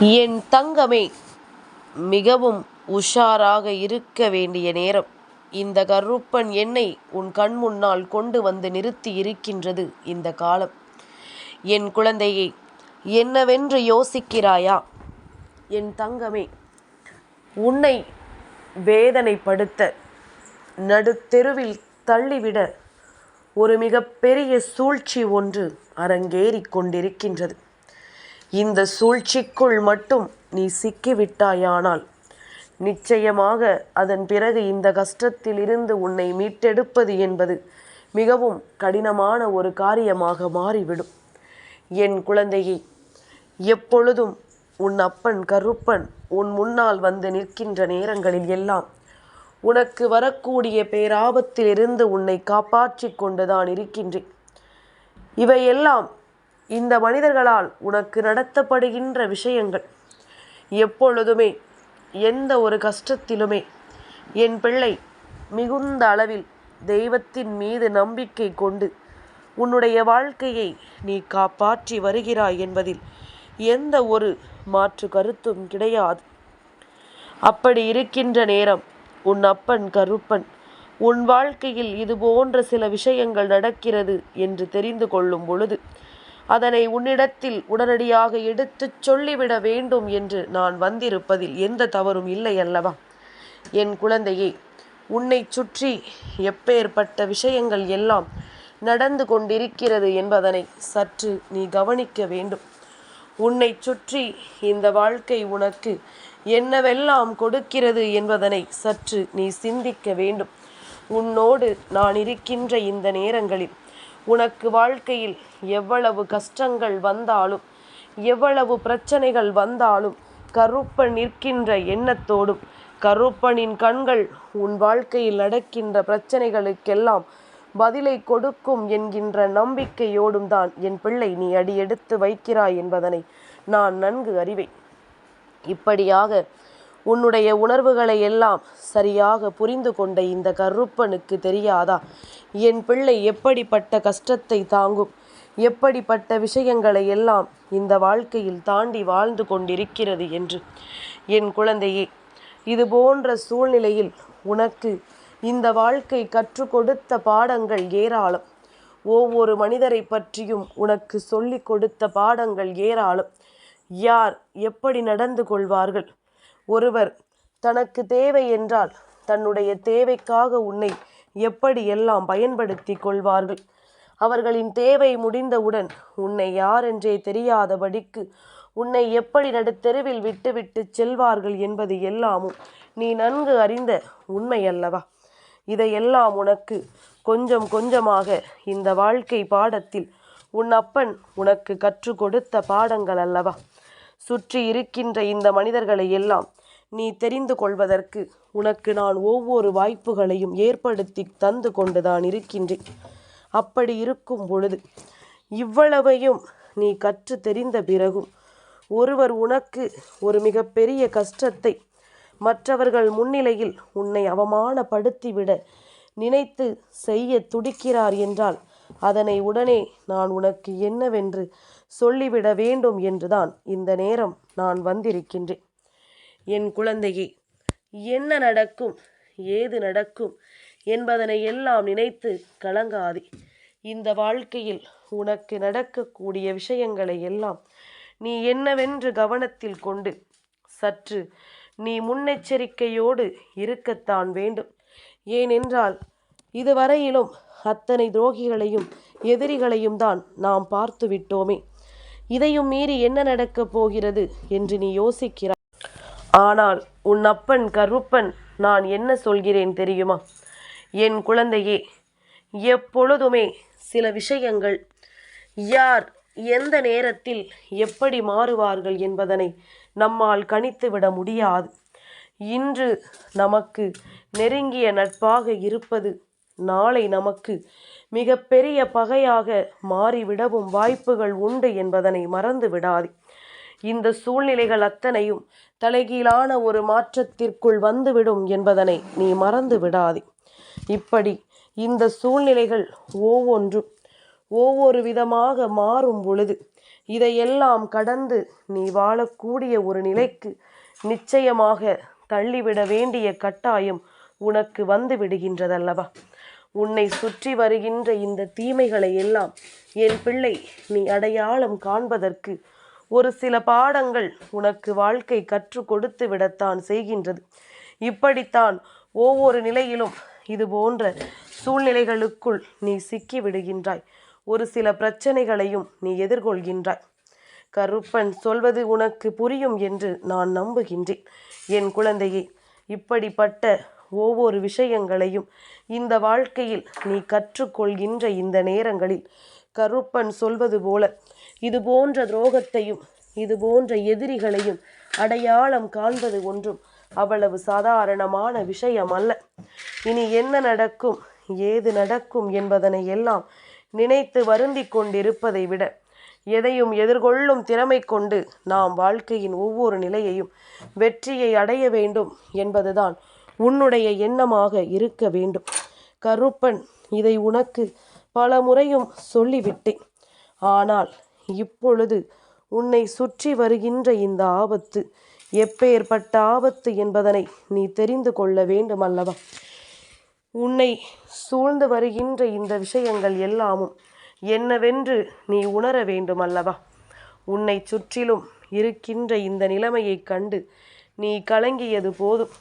என் தங்கமே மிகவும் உஷாராக இருக்க வேண்டிய நேரம். இந்த கருப்பன் என்னை உன் கண் முன்னால் கொண்டு வந்து நிறுத்தி இருக்கின்றது இந்த காலம். என் குழந்தையை என்னவென்று யோசிக்கிறாயா? என் தங்கமே உன்னை வேதனைப்படுத்த நடுத்தெருவில் தள்ளிவிட ஒரு மிகப்பெரிய சூழ்ச்சி ஒன்று அரங்கேறிக் கொண்டிருக்கின்றது. இந்த சூழ்ச்சிக்குள் மட்டும் நீ சிக்கிவிட்டாயானால் நிச்சயமாக அதன் பிறகு இந்த கஷ்டத்தில் இருந்து உன்னை மீட்டெடுப்பது என்பது மிகவும் கடினமான ஒரு காரியமாக மாறிவிடும். என் குழந்தையை எப்பொழுதும் உன் அப்பன் கருப்பன் உன் முன்னால் வந்து நிற்கின்ற நேரங்களில் எல்லாம் உனக்கு வரக்கூடிய பேராபத்திலிருந்து உன்னை காப்பாற்றிக் கொண்டுதான் இருக்கின்றேன். இவையெல்லாம் இந்த மனிதர்களால் உனக்கு நடத்தப்படுகின்ற விஷயங்கள் எப்பொழுதுமே எந்த ஒரு கஷ்டத்திலுமே என் பிள்ளை மிகுந்த அளவில் தெய்வத்தின் மீது நம்பிக்கை கொண்டு உன்னுடைய வாழ்க்கையை நீ காப்பாற்றி வருகிறாய் என்பதில் எந்த ஒரு மாற்று கருத்தும் கிடையாது. அப்படி இருக்கின்ற நேரம் உன் அப்பன் கருப்பன் உன் வாழ்க்கையில் இது போன்ற சில விஷயங்கள் நடக்கிறது என்று தெரிந்து கொள்ளும் பொழுது அதனை உன்னிடத்தில் உடனடியாக எடுத்துச் சொல்லிவிட வேண்டும் என்று நான் வந்திருப்பதில் எந்த தவறும் இல்லை அல்லவா? என் குழந்தையே உன்னை சுற்றி எப்பேற்பட்ட விஷயங்கள் எல்லாம் நடந்து கொண்டிருக்கிறது என்பதனை சற்று நீ கவனிக்க வேண்டும். உன்னை சுற்றி இந்த வாழ்க்கை உனக்கு என்னவெல்லாம் கொடுக்கிறது என்பதனை சற்று நீ சிந்திக்க வேண்டும். உன்னோடு நான் இருக்கின்ற இந்த நேரங்களில் உனக்கு வாழ்க்கையில் எவ்வளவு கஷ்டங்கள் வந்தாலும் எவ்வளவு பிரச்சனைகள் வந்தாலும் கருப்பன் நிற்கின்ற எண்ணத்தோடும் கருப்பனின் கண்கள் உன் வாழ்க்கையில் நடக்கின்ற பிரச்சனைகளுக்கெல்லாம் பதிலை கொடுக்கும் என்கின்ற நம்பிக்கையோடும் தான் என் பிள்ளை நீ அடியெடுத்து வைக்கிறாய் என்பதனை நான் நன்கு அறிவேன். இப்படியாக உன்னுடைய உணர்வுகளை எல்லாம் சரியாக புரிந்து கொண்ட இந்த கருப்பனுக்கு தெரியாதா? என் பிள்ளை எப்படிப்பட்ட கஷ்டத்தை தாங்கும்? எப்படிப்பட்ட விஷயங்களை எல்லாம் இந்த வாழ்க்கையில் தாண்டி வாழ்ந்து கொண்டிருக்கிறது என்று. என் குழந்தையே இது போன்ற சூழ்நிலையில் உனக்கு இந்த வாழ்க்கை கற்றுக் கொடுத்த பாடங்கள் ஏராளம். ஒவ்வொரு மனிதரை பற்றியும் உனக்கு சொல்லிக் கொடுத்த பாடங்கள் ஏராளம். யார் எப்படி நடந்து கொள்வார்கள்? ஒருவர் தனக்கு தேவை என்றால் தன்னுடைய தேவைக்காக உன்னை எப்படி எல்லாம் பயன்படுத்தி கொள்வார்கள்? அவர்களின் தேவை முடிந்தவுடன் உன்னை யாரென்றே தெரியாதபடிக்கு உன்னை எப்படி நடுத்தெருவில் விட்டுவிட்டு செல்வார்கள் என்பது எல்லாமும் நீ நன்கு அறிந்த உண்மை அல்லவா இதையெல்லாம் உனக்கு கொஞ்சம் கொஞ்சமாக இந்த வாழ்க்கை பாடத்தில் உன் அப்பன் உனக்கு கற்றுக் கொடுத்த பாடங்கள் அல்லவா? சுற்றி இருக்கின்ற இந்த மனிதர்களை எல்லாம் நீ தெரிந்து கொள்வதற்கு உனக்கு நான் ஒவ்வொரு வாய்ப்புகளையும் ஏற்படுத்தி தந்து கொண்டுதான் இருக்கின்றேன். அப்படி இருக்கும் பொழுது இவ்வளவையும் நீ கற்று தெரிந்த பிறகும் ஒருவர் உனக்கு ஒரு மிகப்பெரிய கஷ்டத்தை மற்றவர்கள் முன்னிலையில் உன்னை அவமானப்படுத்திவிட நினைத்து செய்ய துடிக்கிறார் என்றால் அதனை உடனே நான் உனக்கு என்னவென்று சொல்லிவிட வேண்டும் என்றுதான் இந்த நேரம் நான் வந்திருக்கின்றேன். என் குழந்தையே என்ன நடக்கும் ஏது நடக்கும் என்பதனை எல்லாம் நினைத்து கலங்காதே. இந்த வாழ்க்கையில் உனக்கு நடக்கக்கூடிய விஷயங்களை எல்லாம் நீ என்னவென்று கவனத்தில் கொண்டு சற்று நீ முன்னெச்சரிக்கையோடு இருக்கத்தான் வேண்டும். ஏனென்றால் இதுவரையிலும் அத்தனை துரோகிகளையும் எதிரிகளையும் தான் நாம் பார்த்து விட்டோமே இதையும் மீறி என்ன நடக்கப் போகிறது என்று நீ யோசிக்கிறாய். ஆனால் உன் அப்பன் கருப்பன் நான் என்ன சொல்கிறேன் தெரியுமா? என் குழந்தையே எப்பொழுதுமே சில விஷயங்கள் யார் எந்த நேரத்தில் எப்படி மாறுவார்கள் என்பதனை நம்மால் கணித்துவிட முடியாது. இன்று நமக்கு நெருங்கிய நட்பாக இருப்பது நாளை நமக்கு மிக பெரிய பகையாக மாறிவிடவும் வாய்ப்புகள் உண்டு என்பதனை மறந்து விடாதே. இந்த சூழ்நிலைகள் அத்தனையும் தலைகீழான ஒரு மாற்றத்திற்குள் வந்துவிடும் என்பதனை நீ மறந்து விடாதே. இப்படி இந்த சூழ்நிலைகள் ஒவ்வொன்றும் ஒவ்வொரு விதமாக மாறும் பொழுது இதையெல்லாம் கடந்து நீ வாழக்கூடிய ஒரு நிலைக்கு நிச்சயமாக தள்ளிவிட வேண்டிய கட்டாயம் உனக்கு வந்து விடுகின்றதல்லவா? உன்னை சுற்றி வருகின்ற இந்த தீமைகளை எல்லாம் என் பிள்ளை நீ அடையாளம் காண்பதற்கு ஒரு சில பாடங்கள் உனக்கு வாழ்க்கை கற்றுக் கொடுத்து விடத்தான் செய்கின்றது. இப்படித்தான் ஒவ்வொரு நிலையிலும் இது போன்ற சூழ்நிலைகளுக்குள் நீ சிக்கி விடுகின்றாய். ஒரு சில பிரச்சனைகளையும் நீ எதிர்கொள்கின்றாய். கருப்பன் சொல்வது உனக்கு புரியும் என்று நான் நம்புகின்றேன். என் குழந்தையே இப்படிப்பட்ட ஒவ்வொரு விஷயங்களையும் இந்த வாழ்க்கையில் நீ கற்றுக்கொள்கின்ற இந்த நேரங்களில். கருப்பன் சொல்வது போல இது போன்ற துரோகத்தையும் இது போன்ற எதிரிகளையும் அடையாளம் காண்பது ஒன்றும் அவ்வளவு சாதாரணமான விஷயம் அல்ல இனி என்ன நடக்கும் ஏது நடக்கும் என்பதனை எல்லாம் நினைத்து வருந்தி கொண்டிருப்பதை விட எதையும் எதிர்கொள்ளும் திறமை கொண்டு நாம் வாழ்க்கையின் ஒவ்வொரு நிலையையும் வெற்றியை அடைய வேண்டும் என்பதுதான் உன்னுடைய எண்ணமாக இருக்க வேண்டும். கருப்பன் இதை உனக்கு பல முறையும் சொல்லிவிட்டேன். ஆனால் இப்பொழுது உன்னை சுற்றி வருகின்ற இந்த ஆபத்து எப்பேற்பட்ட ஆபத்து என்பதனை நீ தெரிந்து கொள்ள வேண்டும் அல்லவா உன்னை சூழ்ந்து வருகின்ற இந்த விஷயங்கள் எல்லாமும் என்னவென்று நீ உணர வேண்டும் அல்லவா உன்னை சுற்றிலும் இருக்கின்ற இந்த நிலைமையைக் கண்டு நீ கலங்கியது போதும்.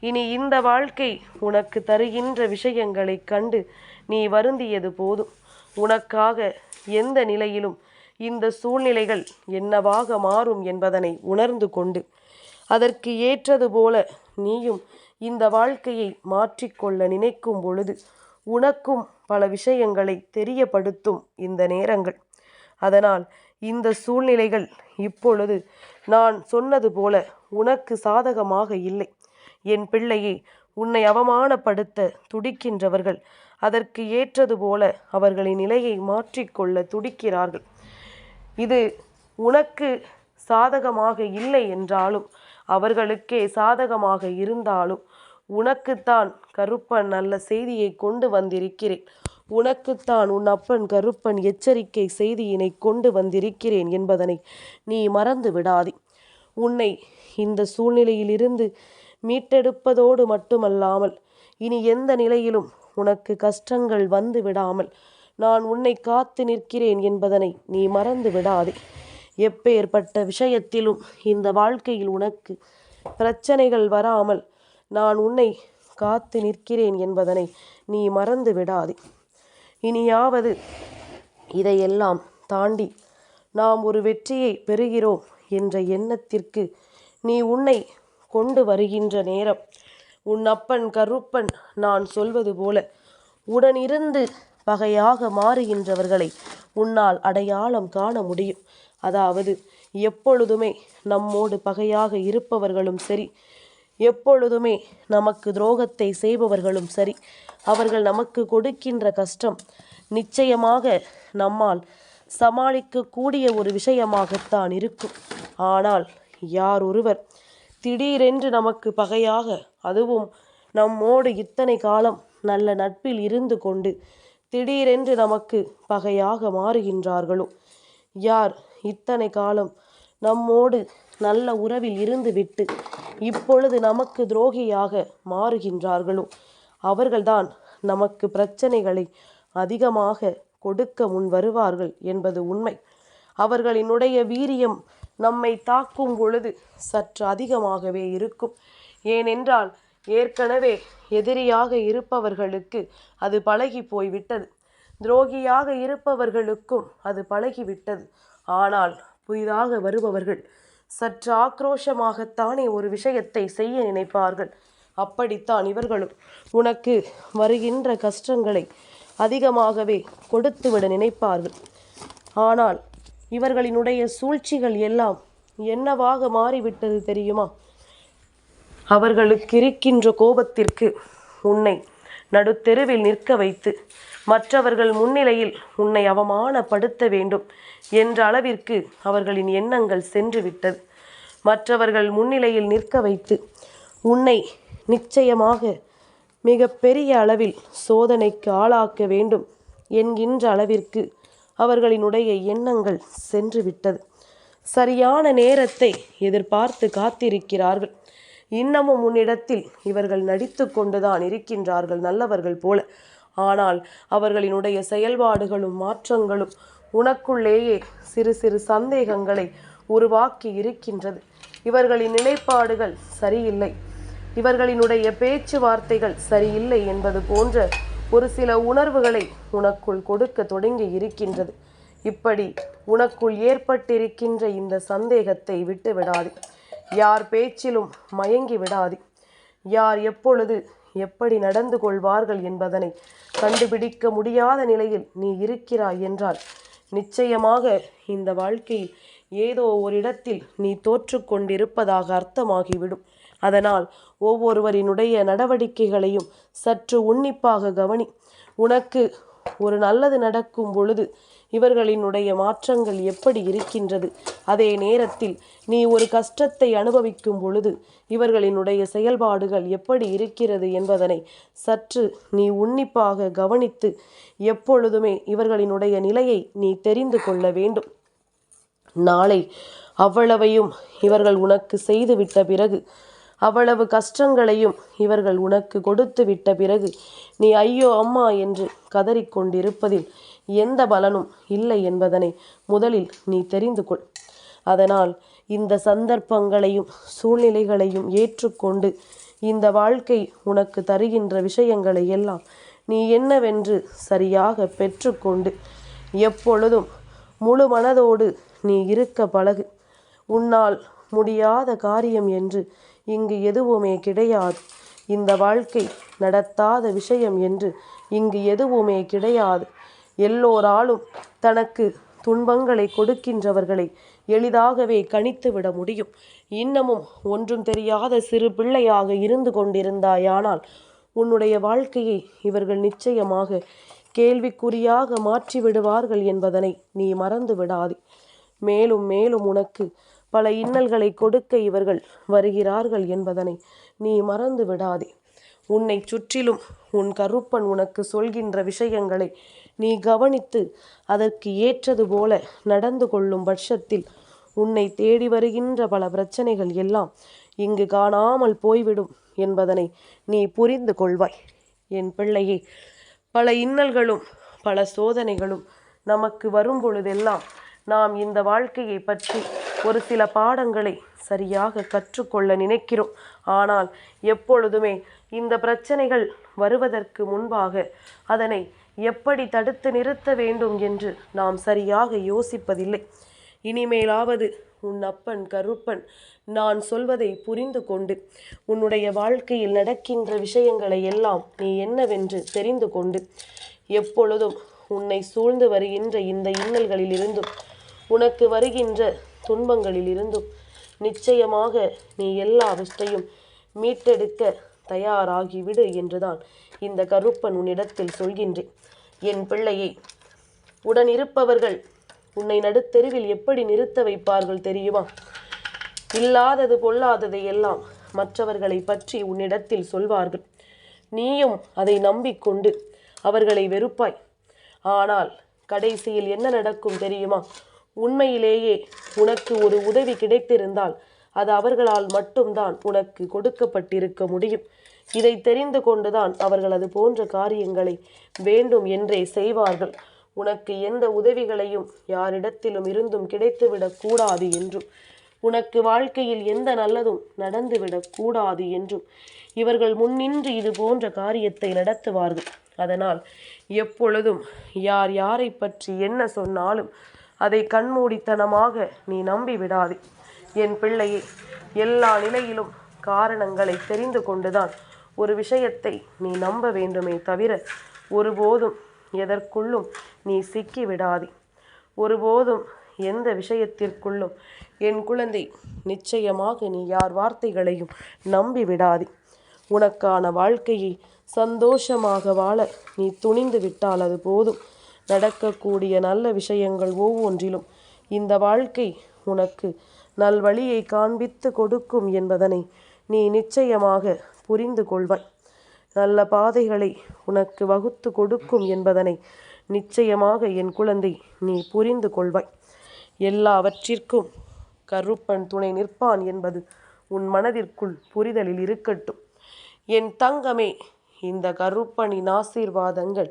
இனி இந்த வாழ்க்கை உனக்கு தருகின்ற விஷயங்களைக் கண்டு நீ வருந்தியது போதும். உனக்காக எந்த நிலையிலும் இந்த சூழ்நிலைகள் என்னவாக மாறும் என்பதனை உணர்ந்து கொண்டு அதற்கு ஏற்றது போல நீயும் இந்த வாழ்க்கையை மாற்றிக்கொள்ள நினைக்கும் பொழுது உனக்கும் பல விஷயங்களை தெரியப்படுத்தும் இந்த நேரங்கள். அதனால் இந்த சூழ்நிலைகள் இப்பொழுது நான் சொன்னது போல உனக்கு சாதகமாக இல்லை. என் பிள்ளையை உன்னை அவமானப்படுத்த துடிக்கின்றவர்கள் அதற்கு ஏற்றது போல அவர்களின் நிலையை மாற்றிக்கொள்ள துடிக்கிறார்கள். இது உனக்கு சாதகமாக இல்லை என்றாலும் அவர்களுக்கே சாதகமாக இருந்தாலும் உனக்குத்தான் கருப்பன் நல்ல செய்தியை கொண்டு வந்திருக்கிறேன். உனக்குத்தான் உன் அப்பன் கருப்பன் எச்சரிக்கை செய்தியினை கொண்டு வந்திருக்கிறேன் என்பதனை நீ மறந்து விடாதே உன்னை இந்த சூழ்நிலையிலிருந்து மீட்டெடுப்பதோடு மட்டுமல்லாமல் இனி எந்த நிலையிலும் உனக்கு கஷ்டங்கள் வந்து விடாமல் நான் உன்னை காத்து நிற்கிறேன் என்பதனை நீ மறந்து விடாதே. எப்பேற்பட்ட விஷயத்திலும் இந்த வாழ்க்கையில் உனக்கு பிரச்சனைகள் வராமல் நான் உன்னை காத்து நிற்கிறேன் என்பதனை நீ மறந்து விடாதே. இனியாவது இதையெல்லாம் தாண்டி நாம் ஒரு வெற்றியை பெறுகிறோம் என்ற எண்ணத்திற்கு நீ உன்னை கொண்டு வருகின்ற நேரம். உன் அப்பன் கருப்பன் நான் சொல்வது போல. உடனிருந்து பகையாக மாறுகின்றவர்களை உன்னால் அடையாளம் காண முடியும். அதாவது எப்பொழுதுமே நம்மோடு பகையாக இருப்பவர்களும் சரி எப்பொழுதுமே நமக்கு துரோகத்தை செய்பவர்களும் சரி அவர்கள் நமக்கு கொடுக்கின்ற கஷ்டம் நிச்சயமாக நம்மால் சமாளிக்கக்கூடிய ஒரு விஷயமாகத்தான் இருக்கும். ஆனால் யார் ஒருவர் திடீரென்று நமக்கு பகையாக அதுவும் நம்மோடு இத்தனை காலம் நல்ல நட்பில் இருந்து கொண்டு திடீரென்று நமக்கு பகையாக மாறுகின்றார்களோ? யார் இத்தனை காலம் நம்மோடு நல்ல உறவில் இருந்துவிட்டு இப்பொழுது நமக்கு துரோகியாக மாறுகின்றார்களோ? அவர்கள்தான் நமக்கு பிரச்சனைகளை அதிகமாக கொடுக்க முன் வருவார்கள் என்பது உண்மை. அவர்களினுடைய வீரியம் நம்மை தாக்கும் பொழுது சற்று அதிகமாகவே இருக்கும். ஏனென்றால் ஏற்கனவே எதிரியாக இருப்பவர்களுக்கு அது பழகி போய்விட்டது. துரோகியாக இருப்பவர்களுக்கும் அது பழகிவிட்டது. ஆனால் புதிதாக வருபவர்கள் சற்று ஆக்ரோஷமாகத்தானே ஒரு விஷயத்தை செய்ய நினைப்பார்கள். அப்படித்தான் இவர்களும் உனக்கு வருகின்ற கஷ்டங்களை அதிகமாகவே கொடுத்துவிட நினைப்பார்கள். ஆனால் இவர்களினுடைய சூழ்ச்சிகள் எல்லாம் என்னவாக மாறிவிட்டது தெரியுமா? அவர்களுக்கு இருக்கின்ற கோபத்திற்கு உன்னை நடுத்தெருவில் நிற்க வைத்து மற்றவர்கள் முன்னிலையில் உன்னை அவமானப்படுத்த வேண்டும் என்ற அளவிற்கு அவர்களின் எண்ணங்கள் சென்று விட்டது மற்றவர்கள் முன்னிலையில் நிற்க வைத்து உன்னை நிச்சயமாக மிக பெரிய அளவில் சோதனைக்கு ஆளாக்க வேண்டும் என்கின்ற அளவிற்கு அவர்களினுடைய எண்ணங்கள் சென்று விட்டது சரியான நேரத்தை எதிர்பார்த்து காத்திருக்கிறார்கள். இன்னமும் உன்னிடத்தில் இவர்கள் நடித்து கொண்டுதான் இருக்கின்றார்கள் நல்லவர்கள் போல. ஆனால் அவர்களினுடைய செயல்பாடுகளும் மாற்றங்களும் உனக்குள்ளேயே சிறு சிறு சந்தேகங்களை உருவாக்கி இருக்கின்றது. இவர்களின் நிலைப்பாடுகள் சரியில்லை. இவர்களினுடைய பேச்சுவார்த்தைகள் சரியில்லை என்பது போன்ற ஒரு சில உணர்வுகளை உனக்குள் கொடுக்க தொடங்கி இருக்கின்றது. இப்படி உனக்குள் ஏற்பட்டிருக்கின்ற இந்த சந்தேகத்தை விட்டு விடாது. யார் பேச்சிலும் மயங்கி விடாது. யார் எப்பொழுது எப்படி நடந்து கொள்வார்கள் என்பதனை கண்டுபிடிக்க முடியாத நிலையில் நீ இருக்கிறாய் என்றால் நிச்சயமாக இந்த வாழ்க்கையில் ஏதோ ஒரு இடத்தில் நீ தோற்று கொண்டிருப்பதாக அர்த்தமாகிவிடும். அதனால் ஒவ்வொருவரினுடைய நடவடிக்கைகளையும் சற்று உன்னிப்பாக கவனி. உனக்கு ஒரு நல்லது நடக்கும் பொழுது இவர்களினுடைய மாற்றங்கள் எப்படி இருக்கின்றது? அதே நேரத்தில் நீ ஒரு கஷ்டத்தை அனுபவிக்கும் பொழுது இவர்களினுடைய செயல்பாடுகள் எப்படி இருக்கிறது என்பதனை சற்று நீ உன்னிப்பாக கவனித்து எப்பொழுதுமே இவர்களினுடைய நிலையை நீ தெரிந்து கொள்ள வேண்டும். நாளை அவ்வளவையும் இவர்கள் உனக்கு செய்துவிட்ட பிறகு அவ்வளவு கஷ்டங்களையும் இவர்கள் உனக்கு கொடுத்து விட்ட பிறகு நீ ஐயோ அம்மா என்று கதறிக்கொண்டிருப்பதில் எந்த பலனும் இல்லை என்பதனை முதலில் நீ தெரிந்து கொள். அதனால் இந்த சந்தர்ப்பங்களையும் சூழ்நிலைகளையும் ஏற்றுக்கொண்டு இந்த வாழ்க்கை உனக்கு தருகின்ற விஷயங்களை எல்லாம் நீ என்னவென்று சரியாக பெற்றுக்கொண்டு எப்பொழுதும் முழு மனதோடு நீ இருக்க பழகு. உன்னால் முடியாத காரியம் என்று இங்கு எதுவுமே கிடையாது. இந்த வாழ்க்கை நடத்தாத விஷயம் என்று இங்கு எதுவுமே கிடையாது. எல்லோராலும் தனக்கு துன்பங்களை கொடுக்கின்றவர்களை எளிதாகவே கணித்து விட முடியும். இன்னமும் ஒன்றும் தெரியாத சிறு பிள்ளையாக இருந்து கொண்டிருந்தாயானால் உன்னுடைய வாழ்க்கையை இவர்கள் நிச்சயமாக கேள்விக்குறியாக மாற்றி விடுவார்கள் என்பதனை நீ மறந்து விடாதே மேலும் மேலும் உனக்கு பல இன்னல்களை கொடுக்க இவர்கள் வருகிறார்கள் என்பதனை நீ மறந்து விடாதே. உன்னை சுற்றிலும் உன் கருப்பன் உனக்கு சொல்கின்ற விஷயங்களை நீ கவனித்து அதற்கு ஏற்றது போல நடந்து கொள்ளும் பட்சத்தில் உன்னை தேடி வருகின்ற பல பிரச்சனைகள் எல்லாம் இங்கு காணாமல் போய்விடும் என்பதனை நீ புரிந்து கொள்வாய். என் பிள்ளையே பல இன்னல்களும் பல சோதனைகளும் நமக்கு வரும் பொழுதெல்லாம் நாம் இந்த வாழ்க்கையை பற்றி ஒரு சில பாடங்களை சரியாக கற்றுக்கொள்ள நினைக்கிறோம். ஆனால் எப்பொழுதுமே இந்த பிரச்சனைகள் வருவதற்கு முன்பாக அதனை எப்படி தடுத்து நிறுத்த வேண்டும் என்று நாம் சரியாக யோசிப்பதில்லை. இனிமேலாவது உன் அப்பன் கருப்பன் நான் சொல்வதை புரிந்து கொண்டு உன்னுடைய வாழ்க்கையில் நடக்கின்ற விஷயங்களை எல்லாம் நீ என்னவென்று தெரிந்து கொண்டு எப்பொழுதும் உன்னை சூழ்ந்து வருகின்ற இந்த இன்னல்களிலிருந்தும் உனக்கு வருகின்ற துன்பங்களிலிருந்தும் நிச்சயமாக நீ எல்லாவற்றையும் மீட்டெடுக்க தயாராகிவிடு என்றுதான் இந்த கருப்பன் உன்னிடத்தில் சொல்கின்றேன். என் பிள்ளையை உடன் இருப்பவர்கள் உன்னை நடுத்தெருவில் எப்படி நிறுத்த வைப்பார்கள் தெரியுமா? இல்லாதது பொல்லாததை எல்லாம் மற்றவர்களை பற்றி உன்னிடத்தில் சொல்வார்கள். நீயும் அதை நம்பிக்கொண்டு அவர்களை வெறுப்பாய். ஆனால் கடைசியில் என்ன நடக்கும் தெரியுமா? உண்மையிலேயே உனக்கு ஒரு உதவி கிடைத்திருந்தால் அது அவர்களால் மட்டும்தான் உனக்கு கொடுக்கப்பட்டிருக்க முடியும். இதை தெரிந்து கொண்டுதான் அவர்கள் அது போன்ற காரியங்களை வேண்டும் என்றே செய்வார்கள். உனக்கு எந்த உதவிகளையும் யாரிடத்திலும் இருந்தும் கிடைத்துவிடக் கூடாது என்றும் உனக்கு வாழ்க்கையில் எந்த நல்லதும் நடந்துவிடக் கூடாது என்றும் இவர்கள் முன்னின்று இது போன்ற காரியத்தை நடத்துவார்கள். அதனால் எப்பொழுதும் யார் யாரை பற்றி என்ன சொன்னாலும் அதை கண்மூடித்தனமாக நீ நம்பி விடாதே என் பிள்ளையே எல்லா நிலையிலும் காரணங்களை தெரிந்து கொண்டுதான் ஒரு விஷயத்தை நீ நம்ப வேண்டுமே தவிர ஒருபோதும் எதற்குள்ளும் நீ சிக்கி விடாதே ஒருபோதும் எந்த விஷயத்திற்குள்ளும் என் குழந்தை நிச்சயமாக நீ யார் வார்த்தைகளையும் நம்பி விடாதே உனக்கான வாழ்க்கையை சந்தோஷமாக வாழ நீ துணிந்து விட்டால் அது போதும். நடக்கக்கூடிய நல்ல விஷயங்கள் ஒவ்வொன்றிலும். இந்த வாழ்க்கை உனக்கு நல்வழியை காண்பித்து கொடுக்கும் என்பதனை நீ நிச்சயமாக புரிந்து கொள்வாய். நல்ல பாதைகளை உனக்கு வகுத்து கொடுக்கும் என்பதனை நிச்சயமாக என் குழந்தை நீ புரிந்து கொள்வாய். எல்லாவற்றிற்கும் கருப்பன் துணை நிற்பான் என்பது உன் மனதிற்குள் புரிதலில் இருக்கட்டும். என் தங்கமே இந்த கருப்பனின் ஆசீர்வாதங்கள்